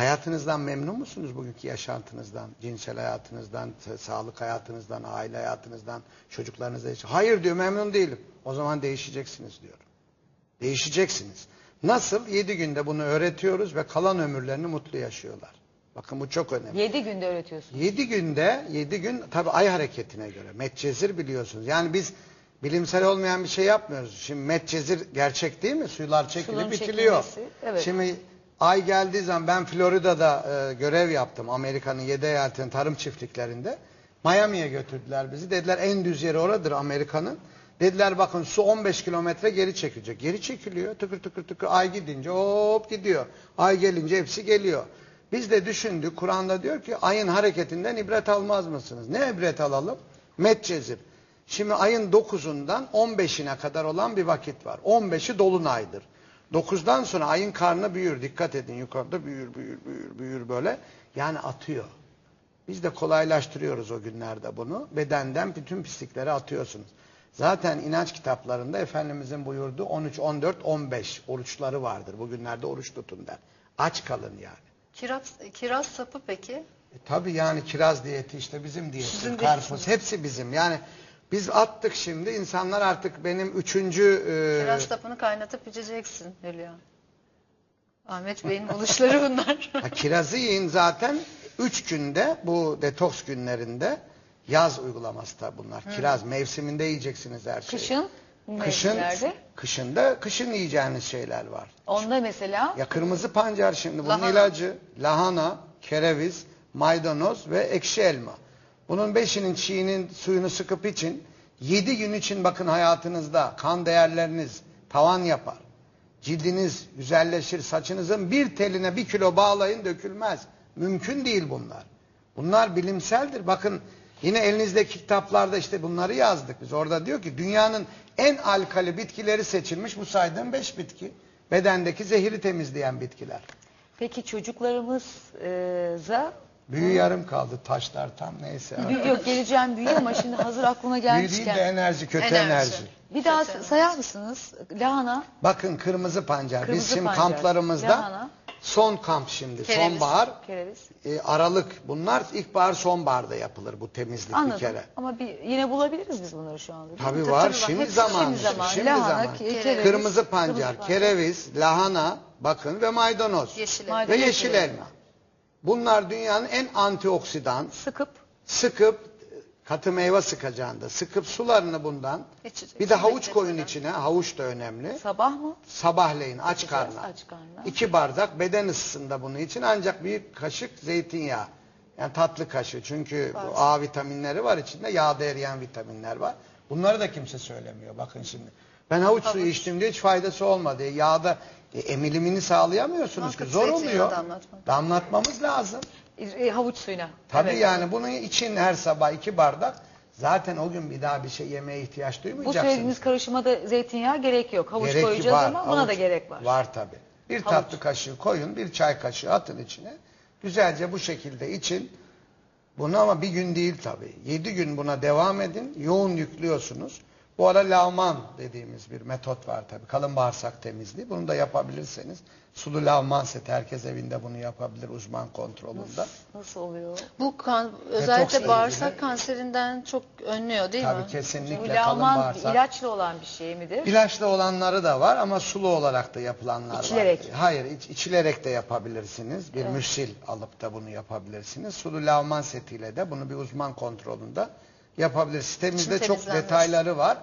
Hayatınızdan memnun musunuz bugünkü yaşantınızdan, cinsel hayatınızdan, sa- sağlık hayatınızdan, aile hayatınızdan, çocuklarınızla? Hayır diyor memnun değilim. O zaman değişeceksiniz diyor. Değişeceksiniz. Nasıl? Yedi günde bunu öğretiyoruz ve kalan ömürlerini mutlu yaşıyorlar. Bakın bu çok önemli. 7 günde öğretiyorsun. 7 günde 7 gün tabi ay hareketine göre Medcezir biliyorsunuz. Yani biz bilimsel olmayan bir şey yapmıyoruz. Şimdi Medcezir gerçek değil mi? Suylar çekilip Suların bitiliyor. çekilmesi, evet. Şimdi ay geldiği zaman ben Florida'da e, görev yaptım. Amerika'nın 7 eyaletinin tarım çiftliklerinde. Miami'ye götürdüler bizi. Dediler en düz yeri oradır Amerika'nın. Dediler bakın su 15 kilometre geri çekilecek. Geri çekiliyor. Tıkır tıkır tıkır ay gidince hop gidiyor. Ay gelince hepsi geliyor. Biz de düşündük. Kur'an'da diyor ki ayın hareketinden ibret almaz mısınız? Ne ibret alalım? Medcezir. Şimdi ayın 9'undan 15'ine kadar olan bir vakit var. 15'i dolunaydır. 9'dan sonra ayın karnı büyür. Dikkat edin yukarıda büyür büyür büyür büyür böyle. Yani atıyor. Biz de kolaylaştırıyoruz o günlerde bunu. Bedenden bütün pislikleri atıyorsunuz. Zaten inanç kitaplarında Efendimizin buyurduğu 13, 14, 15 oruçları vardır. Bugünlerde oruç tutun der. Aç kalın yani. Kiraz, kiraz sapı peki? E, tabii yani kiraz diyeti işte bizim diyeti, Sizin karpuz hepsi bizim. Yani biz attık şimdi insanlar artık benim üçüncü e, Kiraz sapını kaynatıp içeceksin Hülya. Ahmet Bey'in buluşları bunlar. ha, kirazı yiyin zaten 3 günde bu detoks günlerinde yaz uygulaması da bunlar. Kiraz mevsiminde yiyeceksiniz her şeyi. Kışın Kışın, mevsimlerde. kışında kışın yiyeceğiniz şeyler var. Onda mesela Ya kırmızı pancar şimdi bunun Lahana. ilacı lahana, kereviz, maydanoz ve ekşi elma. Bunun beşinin çiğinin suyunu sıkıp için 7 gün için bakın hayatınızda kan değerleriniz tavan yapar. Cildiniz güzelleşir. Saçınızın bir teline bir kilo bağlayın dökülmez. Mümkün değil bunlar. Bunlar bilimseldir. Bakın yine elinizdeki kitaplarda işte bunları yazdık biz. Orada diyor ki dünyanın en alkali bitkileri seçilmiş bu saydığım beş bitki. Bedendeki zehiri temizleyen bitkiler. peki çocuklarımıza Büyü yarım kaldı. Taşlar tam neyse. Büyü- yok geleceğim büyü ama şimdi hazır aklıma Büyü değil de gelmişken. enerji, kötü Enerji. enerji. Bir daha sayar mısınız? Lahana, Bakın kırmızı pancar. Biz Kırmızı şimdi pancar, kamplarımızda lahana. son kamp şimdi. Kereviz. Sonbahar, kereviz. e, Aralık. Bunlar ilkbahar, sonbaharda yapılır bu temizlik Anladım. bir kere. Ama bir, yine bulabiliriz biz bunları şu anda. değil mi? Tabii Tabii, var. Şimdi Hepsi zaman. Şimdi zaman. Şimdi lahana, zaman. ke- Kereviz, Kırmızı pancar, kereviz, lahana, bakın ve maydanoz. Yeşil Maydanoz. Ve Yeşil yeşil elma. Bunlar dünyanın en antioksidan, Sıkıp. Sıkıp katı meyve sıkacağında. Sıkıp sularını bundan. İçecek. bir de havuç koyun içine. Havuç da önemli. Sabah mı? sabahleyin aç karnına. aç karnına. iki bardak beden ısısında bunun için. Ancak bir kaşık zeytinyağı. Yani tatlı kaşığı. Çünkü bu A vitaminleri var. İçinde yağda eriyen vitaminler var. Bunları da kimse söylemiyor. Bakın şimdi ben havuç, suyu Havuç. içtim diye hiç faydası olmadı yağda e, emilimini sağlayamıyorsunuz ki Muhakkak zor zeytinyağı oluyor damlatmak. damlatmamız lazım E, havuç suyuna. Tabii Evet. yani bunun için her sabah iki bardak zaten o gün bir daha bir şey yemeye ihtiyaç Bu duymayacaksınız. söylediğiniz karışıma da zeytinyağı gerek yok. Havuç Gerek koyacağız ama buna havuç da gerek var. Var tabii. Bir Havuç. tatlı kaşığı koyun, bir çay kaşığı atın içine. Güzelce bu şekilde için. Bunu ama bir gün değil tabii. Yedi gün buna devam edin. Yoğun yüklüyorsunuz. Bu ara lavman dediğimiz bir metot var tabii. Kalın bağırsak temizliği. Bunu da yapabilirseniz. Sulu lavman seti herkes evinde bunu yapabilir uzman kontrolünde. Nasıl oluyor? Bu kan, özellikle ilgili. bağırsak kanserinden çok önlüyor değil Tabii mi? Bu kesinlikle kalın lavman bağırsak. ilaçlı olan bir şey midir? İlaçlı olanları da var ama sulu olarak da yapılanlar İçilerek. var. Hayır, iç- içilerek de yapabilirsiniz. Bir müsil alıp da bunu yapabilirsiniz. Sulu lavman setiyle de bunu bir uzman kontrolünde yapabilir. Sitemizde İçin çok detayları var.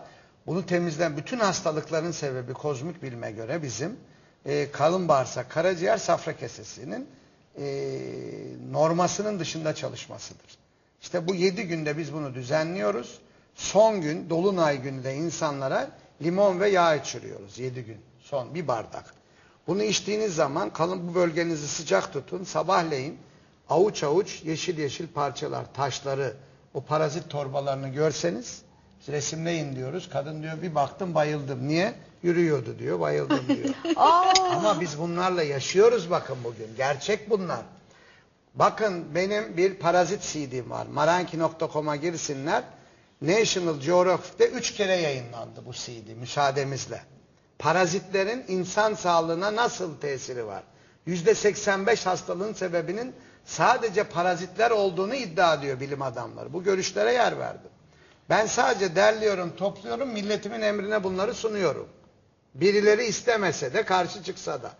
Bunu temizlen bütün hastalıkların sebebi kozmik bilime göre bizim e, kalın bağırsak, karaciğer, safra kesesinin e, normasının dışında çalışmasıdır. İşte bu yedi günde biz bunu düzenliyoruz. Son gün, dolunay günü de insanlara limon ve yağ içiriyoruz. Yedi gün. Son bir bardak. Bunu içtiğiniz zaman kalın bu bölgenizi sıcak tutun. Sabahleyin avuç avuç yeşil yeşil parçalar, taşları, o parazit torbalarını görseniz resimleyin diyoruz. Kadın diyor bir baktım bayıldım. Niye? Yürüyordu diyor, bayıldım diyor. Aa, Ama biz bunlarla yaşıyoruz bakın bugün. Gerçek bunlar. Bakın benim bir parazit CD'm var. Maranki.com'a girsinler. National Geographic'te üç kere yayınlandı bu CD müsaadenizle. Parazitlerin insan sağlığına nasıl tesiri var? %85 hastalığın sebebinin sadece parazitler olduğunu iddia ediyor bilim adamları. Bu görüşlere yer verdim. Ben sadece derliyorum, topluyorum, milletimin emrine bunları sunuyorum. Birileri istemese de karşı çıksa da.